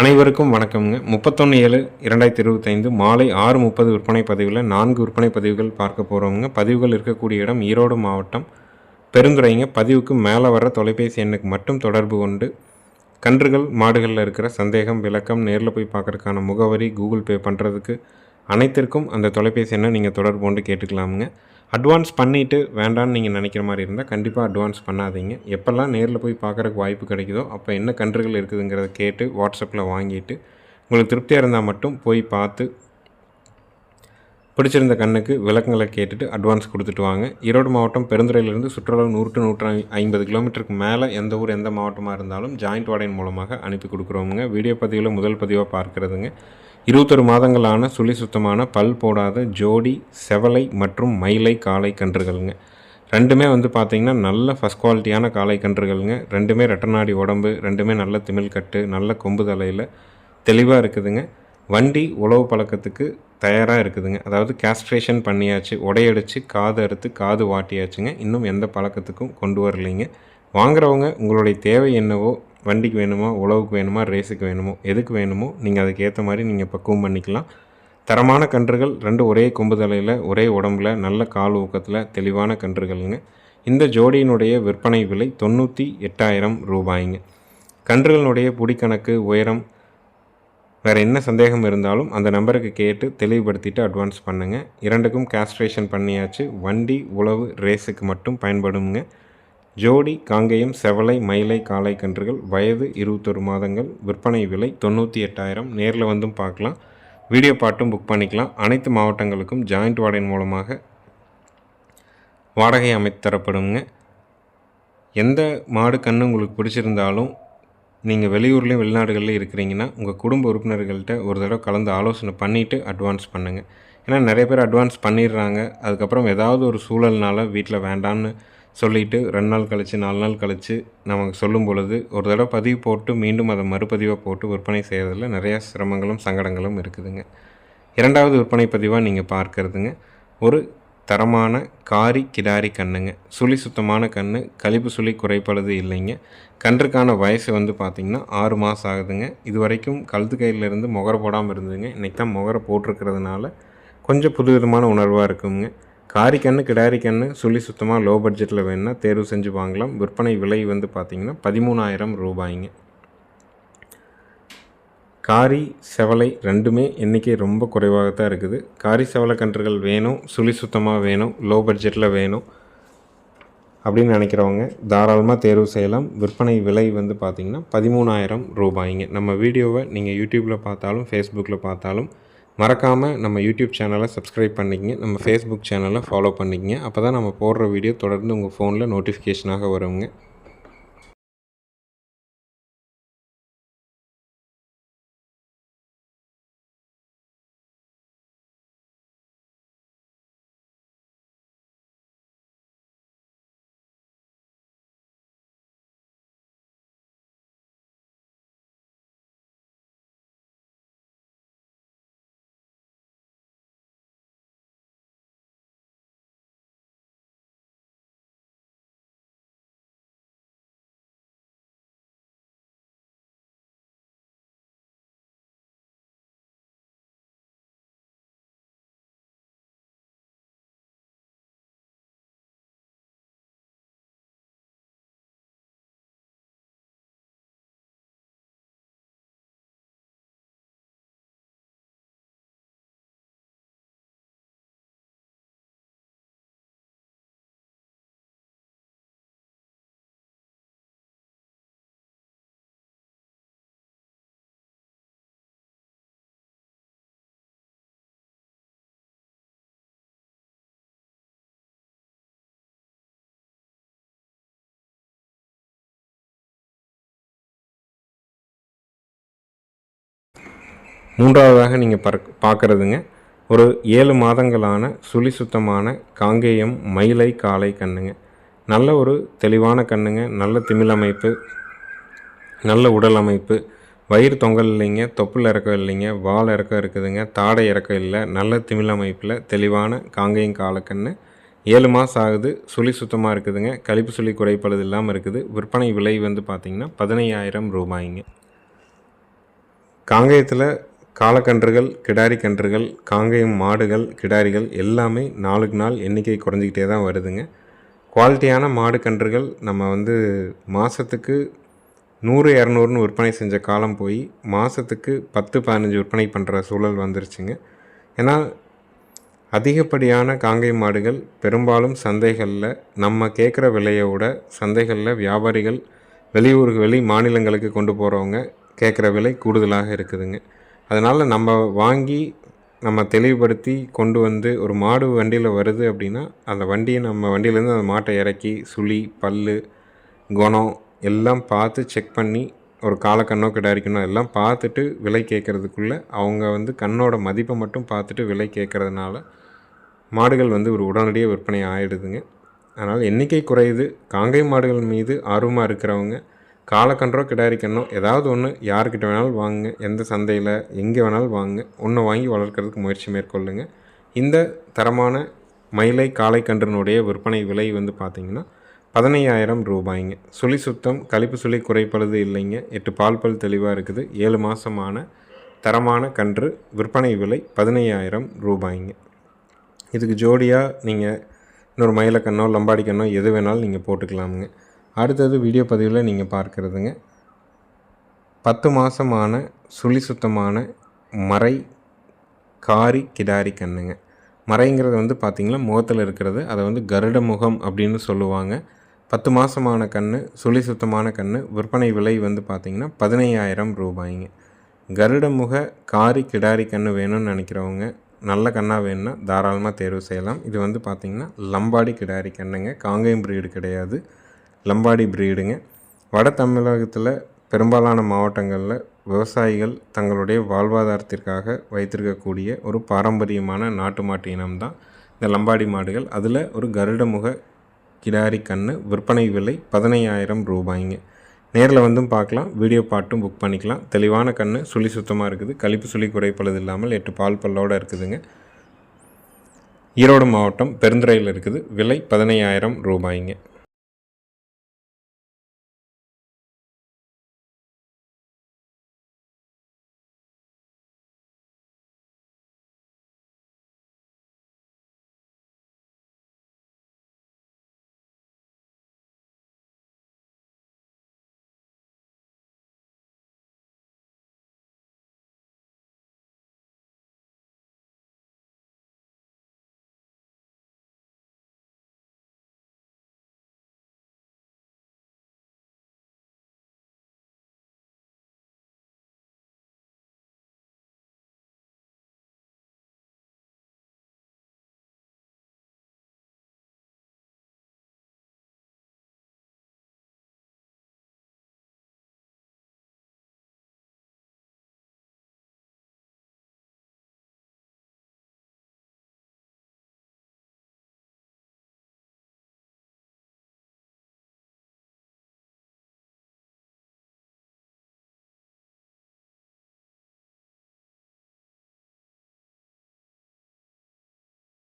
அனைவருக்கும் வணக்கம்ங்க. முப்பத்தொன்று ஏழு இரண்டாயிரத்தி இருபத்தைந்து மாலை ஆறு முப்பது விற்பனை பதிவில் நான்கு விற்பனை பதிவுகள் பார்க்க போகிறோங்க பதிவுகள் இருக்கக்கூடிய இடம் ஈரோடு மாவட்டம். பெருந்துறைங்க. பதிவுக்கு மேலே வர தொலைபேசி எண்ணுக்கு மட்டும் தொடர்பு கொண்டு கன்றுகள் மாடுகளில் இருக்கிற சந்தேகம் விளக்கம் நேரில் போய் பார்க்குறதுக்கான முகவரி கூகுள் பே பண்ணுறதுக்கு அனைத்திற்கும் அந்த தொலைபேசி எண்ணை நீங்கள் தொடர்பு கொண்டு கேட்டுக்கலாமுங்க. அட்வான்ஸ் பண்ணிவிட்டு வேண்டான்னு நீங்கள் நினைக்கிற மாதிரி இருந்தால் கண்டிப்பாக அட்வான்ஸ் பண்ணாதீங்க. எப்போல்லாம் நேரில் போய் பார்க்குறக்கு வாய்ப்பு கிடைக்குதோ அப்போ என்ன கன்றுகள் இருக்குதுங்கிறத கேட்டு வாட்ஸ்அப்பில் வாங்கிட்டு உங்களுக்கு திருப்தியாக இருந்தால் மட்டும் போய் பார்த்து பிடிச்சிருந்த கண்ணுக்கு விளக்கங்களை கேட்டுட்டு அட்வான்ஸ் கொடுத்துட்டு வாங்க. ஈரோடு மாவட்டம் பெருந்துறையிலிருந்து சுற்றுலா நூறு டு நூற்று ஐம்பது கிலோமீட்டருக்கு மேலே எந்த ஊர் எந்த மாவட்டமாக இருந்தாலும் ஜாயிண்ட் வாடையின் மூலமாக அனுப்பி கொடுக்குறோமுங்க. வீடியோ பதிவில் முதல் பதிவாக பார்க்குறதுங்க. இருபத்தொரு மாதங்களான சுழி சுத்தமான பல் போடாத ஜோடி செவலை மற்றும் மயிலை காளை கன்றுகள்ங்க. ரெண்டுமே வந்து பார்த்திங்கன்னா நல்ல ஃபஸ்ட் குவாலிட்டியான காளை கன்றுகள்ங்க. ரெண்டுமே ரெட்டநாடி உடம்பு ரெண்டுமே நல்ல திமிழ் கட்டு நல்ல கொம்பு தலையில் தெளிவாக இருக்குதுங்க. வண்டி உழவு பழக்கத்துக்கு தயாராக இருக்குதுங்க. அதாவது கேஸ்ட்ரேஷன் பண்ணியாச்சு உடையடிச்சு காது அறுத்து காது வாட்டியாச்சுங்க. இன்னும் எந்த பழக்கத்துக்கும் கொண்டு வரலைங்க. வாங்குறவங்க உங்களுடைய தேவை என்னவோ வண்டிக்கு வேணுமா உழவுக்கு வேணுமா ரேஸுக்கு வேணுமோ எதுக்கு வேணுமோ நீங்கள் அதுக்கேற்ற மாதிரி நீங்கள் பக்குவம் பண்ணிக்கலாம். தரமான கன்றுகள் ரெண்டு ஒரே கொம்பு தலையில் ஒரே உடம்புல நல்ல கால் ஊக்கத்தில் தெளிவான கன்றுகள்ங்க. இந்த ஜோடியினுடைய விற்பனை விலை தொண்ணூற்றி எட்டாயிரம் ரூபாய்ங்க. கன்றுகளினுடைய புடிக்கணக்கு உயரம் வேறு என்ன சந்தேகம் இருந்தாலும் அந்த நம்பருக்கு கேட்டு தெளிவுபடுத்திட்டு அட்வான்ஸ் பண்ணுங்கள் இரண்டுக்கும் கேஸ்ட்ரேஷன் பண்ணியாச்சு. வண்டி உழவு ரேஸுக்கு மட்டும் பயன்படுங்க ஜோடி காங்கேயம் செவலை மயிலை காளை கன்றுகள் வயது இருபத்தொரு மாதங்கள் விற்பனை விலை தொண்ணூற்றி எட்டாயிரம் நேரில் வந்தும் பார்க்கலாம். வீடியோ பாட்டும் புக் பண்ணிக்கலாம். அனைத்து மாவட்டங்களுக்கும் ஜாயிண்ட் வாடகை மூலமாக வாடகை அமைத்து தரப்படுங்க. எந்த மாடு கன்று உங்களுக்கு பிடிச்சிருந்தாலும் நீங்கள் வெளியூர்லேயும் வெளிநாடுகளில் இருக்கிறீங்கன்னா உங்கள் குடும்ப உறுப்பினர்கள்ட்ட ஒரு தடவை கலந்து ஆலோசனை பண்ணிவிட்டு அட்வான்ஸ் பண்ணுங்கள் ஏன்னா நிறைய பேர் அட்வான்ஸ் பண்ணிடுறாங்க. அதுக்கப்புறம் ஏதாவது ஒரு சூழல்னால வீட்டில் வேண்டான்னு சொல்லிவிட்டு ரெண்டு நாள் கழித்து நாலு நாள் கழித்து நமக்கு சொல்லும் பொழுது ஒரு தடவை பதிவு போட்டு மீண்டும் அதை மறுபதிவாக போட்டு விற்பனை செய்கிறதுல நிறையா சிரமங்களும் சங்கடங்களும் இருக்குதுங்க. இரண்டாவது விற்பனை பதிவாக நீங்கள் பார்க்கறதுங்க. ஒரு தரமான காரி கிடாரி கண்ணுங்க. சுழி சுத்தமான கன்று கழிப்பு சுழி குறைப்படுது இல்லைங்க. கன்றுக்கான வயசு வந்து பார்த்திங்கன்னா ஆறு மாதம் ஆகுதுங்க. இது வரைக்கும் கழுத்து கையிலேருந்து முகர போடாமல் இருந்ததுங்க. இன்றைக்கி தான் முகர போட்டிருக்கிறதுனால கொஞ்சம் புது விதமான உணர்வாக இருக்குங்க. காரி கன்று கிடாரி கன்று சுழி சுத்தமாக லோ பட்ஜெட்டில் வேணுன்னா தேர்வு செஞ்சு வாங்கலாம். விற்பனை விலை வந்து பார்த்திங்கன்னா பதிமூணாயிரம் ரூபாய்ங்க. காரி செவலை ரெண்டுமே எண்ணிக்கை ரொம்ப குறைவாக தான் இருக்குது. காரி செவலை கன்றுகள் வேணும் சுழி சுத்தமாக வேணும் லோ பட்ஜெட்டில் வேணும் அப்படின்னு நினைக்கிறவங்க தாராளமாக தேர்வு செய்யலாம். விற்பனை விலை வந்து பார்த்திங்கன்னா பதிமூணாயிரம் ரூபாய்ங்க. நம்ம வீடியோவை நீங்கள் யூடியூப்பில் பார்த்தாலும் ஃபேஸ்புக்கில் பார்த்தாலும் மறக்காமல் நம்ம யூடியூப் சேனலை சப்ஸ்கிரைப் பண்ணிக்கங்க. நம்ம ஃபேஸ்புக் சேனலை ஃபாலோ பண்ணிக்கங்க. அப்போ தான் நம்ம போடுற வீடியோ தொடர்ந்து உங்கள் ஃபோனில் நோட்டிஃபிகேஷனாக வருங்க. மூன்றாவதாக நீங்கள் பறக் பார்க்குறதுங்க. ஒரு ஏழு மாதங்களான சுழி சுத்தமான காங்கேயம் மயிலை காளை கண்ணுங்க. நல்ல ஒரு தெளிவான கண்ணுங்க நல்ல திமிழ் அமைப்பு நல்ல உடல் அமைப்பு. வயிறு தொங்கல் இல்லைங்க தொப்புள் இறக்கம் இல்லைங்க வால் இறக்கம் இருக்குதுங்க தாடை இறக்கம் இல்லை. நல்ல திமிழ் அமைப்பில் தெளிவான காங்கேயம் காலக்கண்ணு ஏழு மாதம் ஆகுது சுழி சுத்தமாக இருக்குதுங்க. கழிப்பு சுழி குறைப்பழுது இல்லாமல் இருக்குது. விற்பனை விலை வந்து பார்த்திங்கன்னா பதினையாயிரம் ரூபாய்ங்க. காங்கேயத்தில் காலக்கன்றுகள் கிடாரி கன்றுகள் காங்கேயம் மாடுகள் கிடாரிகள் எல்லாமே நாளுக்கு நாள் எண்ணிக்கை குறைஞ்சிக்கிட்டே தான் வருதுங்க. குவாலிட்டியான மாடு கன்றுகள் நம்ம வந்து மாதத்துக்கு நூறு இரநூறுன்னு விற்பனை செஞ்ச காலம் போய் மாதத்துக்கு பத்து பதினஞ்சு விற்பனை பண்ணுற சூழல் வந்துருச்சுங்க. ஏன்னா அதிகப்படியான காங்கை மாடுகள் பெரும்பாலும் சந்தைகளில் நம்ம கேட்குற விலையை விட சந்தைகளில் வியாபாரிகள் வெளியூருக்கு வெளி மாநிலங்களுக்கு கொண்டு போகிறவங்க கேட்குற விலை கூடுதலாக இருக்குதுங்க. அதனால் நம்ம வாங்கி நம்ம தெளிவுபடுத்தி கொண்டு வந்து ஒரு மாடு வண்டியில் வருது அப்படின்னா அந்த வண்டியை நம்ம வண்டியிலேருந்து அந்த மாட்டை இறக்கி சுழி பல் குணம் எல்லாம் பார்த்து செக் பண்ணி ஒரு காலக்கண்ணோ கிடாரிக்கணும் எல்லாம் பார்த்துட்டு விலை கேட்குறதுக்குள்ளே அவங்க வந்து கண்ணோட மதிப்பை மட்டும் பார்த்துட்டு விலை கேட்குறதுனால மாடுகள் வந்து ஒரு உடனடியாக விற்பனை ஆகிடுதுங்க அதனால் எண்ணிக்கை குறையுது. காங்கை மாடுகள் மீது ஆர்வமாக இருக்கிறவங்க காலக்கன்றோ கிடாரிக்கண்ணோ ஏதாவது ஒன்று யார்கிட்ட வேணாலும் வாங்குங்க. எந்த சந்தையில் எங்கே வேணாலும் வாங்குங்க. ஒன்று வாங்கி வளர்க்குறதுக்கு முயற்சி மேற்கொள்ளுங்க. இந்த தரமான மயிலை காளைக்கன்றினுடைய விற்பனை விலை வந்து பார்த்திங்கன்னா பதினையாயிரம் ரூபாய்ங்க. சுழி சுத்தம் கழிப்பு சுழி குறைப்பழுது இல்லைங்க. எட்டு பால் பல் தெளிவாக இருக்குது. ஏழு மாதமான தரமான கன்று விற்பனை விலை பதினையாயிரம் ரூபாய்ங்க. இதுக்கு ஜோடியாக நீங்கள் இன்னொரு மயிலக்கண்ணோ லம்பாடி கண்ணோ எது வேணாலும் நீங்கள் போட்டுக்கலாமுங்க. அடுத்தது வீடியோ பதிவில் நீங்கள் பார்க்குறதுங்க. பத்து மாதமான சுழி சுத்தமான மறை காரி கிடாரி கண்ணுங்க. மறைங்கிறது வந்து பார்த்திங்கன்னா முகத்தில் இருக்கிறது. அதை வந்து கருட முகம் அப்படின்னு சொல்லுவாங்க. பத்து மாதமான கன்று சுழி சுத்தமான கன்று விற்பனை விலை வந்து பார்த்திங்கன்னா பதினையாயிரம் ரூபாய்ங்க. கருட முக காரி கிடாரி கன்று வேணும்னு நினைக்கிறவங்க நல்ல கண்ணாக வேணும்னா தாராளமாக தேர்வு செய்யலாம். இது வந்து பார்த்திங்கன்னா லம்பாடி கிடாரி கண்ணுங்க. காங்கேயம் பிரீடு கிடையாது. லம்பாடி பிரீடுங்க. வட தமிழகத்தில் பெரும்பாலான மாவட்டங்களில் விவசாயிகள் தங்களுடைய வாழ்வாதாரத்திற்காக வைத்திருக்கக்கூடிய ஒரு பாரம்பரியமான நாட்டு மாட்டு இனம் தான் இந்த லம்பாடி மாடுகள். அதில் ஒரு கருடமுக கிடாரி கன்று விற்பனை விலை பதினையாயிரம் ரூபாய்ங்க. நேரில் வந்தும் பார்க்கலாம் வீடியோ பாட்டும் புக் பண்ணிக்கலாம். தெளிவான கன்று சுழி சுத்தமாக இருக்குது. கழிப்பு சுழி குறைப்பழுது இல்லாமல் எட்டு பால் பல்லோடு இருக்குதுங்க. ஈரோடு மாவட்டம் பெருந்துறையில் இருக்குது. விலை பதினையாயிரம் ரூபாய்ங்க.